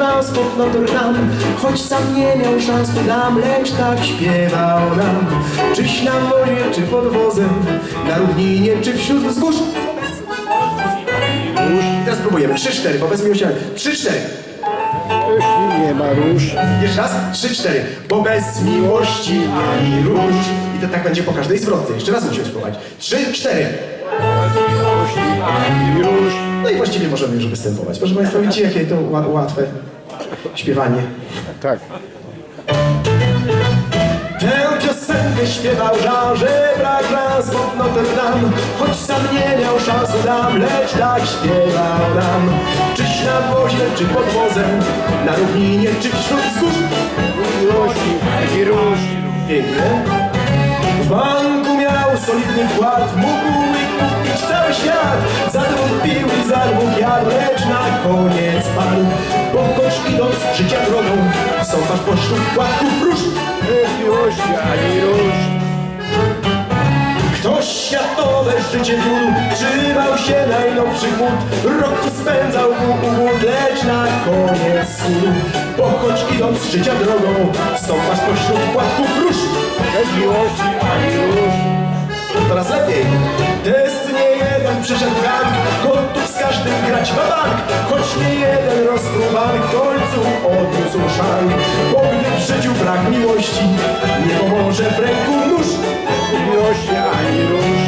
Jean spod Notre Dame Choć sam nie miał szans tu dam Lecz tak śpiewał nam Czyś na wozie, czy pod wozem Na równinie, czy wśród wzgórz I teraz próbujemy. 3-4, bo bez miłości. 3-4. Jeśli nie ma róż, Jeszcze raz. 3-4. Bo bez miłości ani róż. I to tak będzie po każdej zwrotce. Jeszcze raz musimy spróbować. 3-4. Jeśli ani róż, No i właściwie możemy już występować. Proszę Państwa, widzicie jakie to ła- łatwe śpiewanie. tak. Tę piosenkę śpiewał Jean Żebrak raz pod Notre Dame. Choć sam nie miał szans dam, lecz tak śpiewał nam. Czyś na wozie, czy pod wozem Na równinie, czy wśród wzgórz. Miłości ani róż, Pięknie W banku miał solidny wkład Mógł cały świat Za dwóch pił i za dwóch jadł Lecz na koniec padł Bo choć idąc życia drogą Sąpasz pośród płatków róż bez miłości ani róż, Ktoś światowe życie wiódł, trzymał się najnowszych mód, roku spędzał u ugód, lecz na koniec schudł. Bo choć idąc życia drogą, stąpasz pośród płatków róż. bez miłości ani róż, Coraz lepiej. Bank. Choć nie jeden rozpróbany w końcu odniósł szang. Bo gdy w życiu brak miłości, nie pomoże w ręku nóż. miłości ani róż,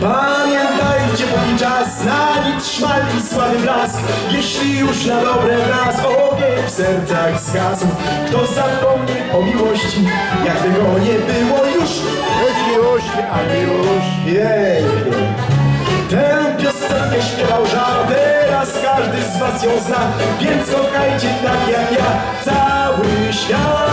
Pamiętajcie, póki czas na nic szmal i słaby blask Jeśli już na dobre wraz ogień w sercach zgasł Kto zapomni o miłości, jakby go nie było już bez miłości ani róż, nas każdy z was ją zna. Więc kochajcie tak jak ja cały świat.